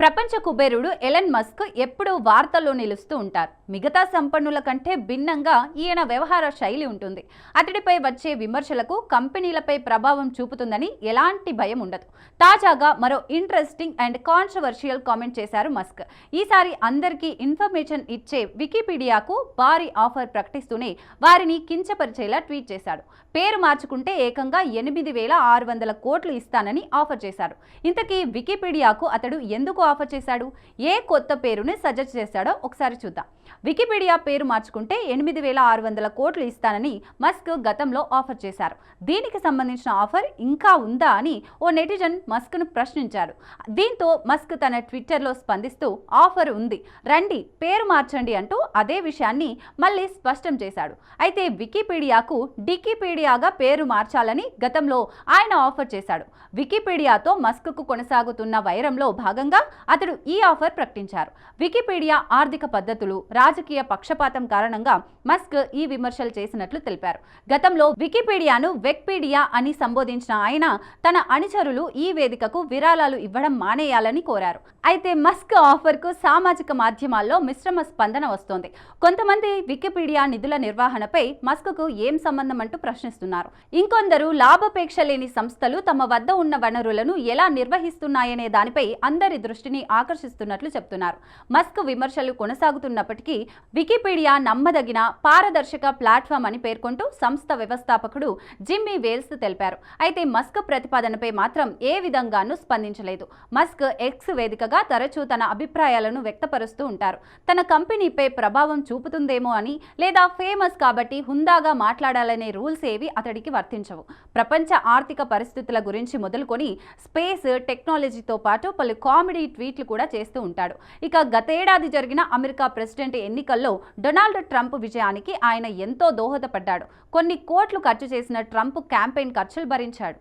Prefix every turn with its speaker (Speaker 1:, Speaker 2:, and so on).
Speaker 1: ప్రపంచ కుబేరుడు Elon Musk ఎప్పుడూ వార్తల్లో నిలుస్తూ ఉంటారు. మిగతా సంపన్నుల కంటే భిన్నంగా ఈయన వ్యవహార శైలి ఉంటుంది. అతడిపై వచ్చే విమర్శలకు కంపెనీలపై ప్రభావం చూపుతుందని ఎలాంటి భయం ఉండదు. తాజాగా మరో ఇంట్రెస్టింగ్ అండ్ కాంట్రవర్షియల్ కామెంట్ చేశారు మస్క్. ఈసారి అందరికీ ఇన్ఫర్మేషన్ ఇచ్చే వికీపీడియాకు భారీ ఆఫర్ ప్రకటిస్తూనే వారిని కించపరిచేలా ట్వీట్ చేశాడు. పేరు మార్చుకుంటే ఏకంగా ఎనిమిది వేల ఆరు వందల కోట్లు ఇస్తానని ఆఫర్ చేశారు. ఇంతకీ వికీపీడియాకు అతడు ఎందుకు ఆఫర్ చేశాడు? ఏ కొత్త పేరుని సజెస్ట్ చేశాడో ఒకసారి చూద్దాం. వికీపీడియా పేరు మార్చుకుంటే ఎనిమిది వేల ఆరు వందల కోట్లు ఇస్తానని మస్క్ గతంలో ఆఫర్ చేశారు. దీనికి సంబంధించిన ఆఫర్ ఇంకా ఉందా అని ఓ నెటిజన్ మస్క్ను ప్రశ్నించారు. దీంతో మస్క్ తన ట్విట్టర్లో స్పందిస్తూ ఆఫర్ ఉంది. రండి పేరు మార్చండి అంటూ అదే విషయాన్ని మళ్ళీ స్పష్టం చేశాడు. అయితే వికీపీడియాకు డికీపీడియాగా పేరు మార్చాలని గతంలో ఆయన ఆఫర్ చేశాడు. వికీపీడియాతో మస్క్కు కొనసాగుతున్న వైరంలో భాగంగా అతడు ఈ ఆఫర్ ప్రకటించారు. వికీపీడియా ఆర్థిక పద్ధతులు రాజకీయ పక్షపాతం కారణంగా మస్క్ ఈ విమర్శలు చేసినట్లు తెలిపారు. గతంలో వికీపీడియాను వెక్పీడియా అని సంబోధించిన ఆయన తన అనుచరులు ఈ వేదికకు విరాళాలు ఇవ్వడం మానేయాలని కోరారు. అయితే మస్క్ ఆఫర్కు సామాజిక మాధ్యమాల్లో మిశ్రమ స్పందన వస్తోంది. కొంతమంది వికీపీడియా నిధుల నిర్వహణపై మస్క్కు ఏం సంబంధం అంటూ ప్రశ్నిస్తున్నారు. ఇంకొందరు లాభాపేక్ష లేని సంస్థలు తమ వద్ద ఉన్న వనరులను ఎలా నిర్వహిస్తున్నాయనే దానిపై అందరి దృష్టి దృష్టిని ఆకర్షిస్తున్నట్లు చెప్తున్నారు. మస్క్ విమర్శలు కొనసాగుతున్నప్పటికీ వికీపీడియా నమ్మదగిన పారదర్శక ప్లాట్ఫామ్ అని పేర్కొంటూ సంస్థ వ్యవస్థాపకుడు జిమ్మీ వేల్స్ తెలిపారు. అయితే మస్క్ ప్రతిపాదనపై మాత్రం ఏ విధంగానూ స్పందించలేదు. మస్క్ ఎక్స్ వేదికగా తరచూ తన అభిప్రాయాలను వ్యక్తపరుస్తూ ఉంటారు. తన కంపెనీపై ప్రభావం చూపుతుందేమో అని లేదా ఫేమస్ కాబట్టి హుందాగా మాట్లాడాలనే రూల్స్ ఏవి అతడికి వర్తించవు. ప్రపంచ ఆర్థిక పరిస్థితుల గురించి మొదలుకొని స్పేస్ టెక్నాలజీతో పాటు పలు కామెడీ ట్వీట్లు కూడా చేస్తూ ఉంటాడు. ఇక గతేడాది జరిగిన అమెరికా ప్రెసిడెంట్ ఎన్నికల్లో డొనాల్డ్ ట్రంప్ విజయానికి ఆయన ఎంతో దోహదపడ్డాడు. కొన్ని కోట్లు ఖర్చు చేసిన ట్రంప్ క్యాంపెయిన్ ఖర్చులు భరించాడు.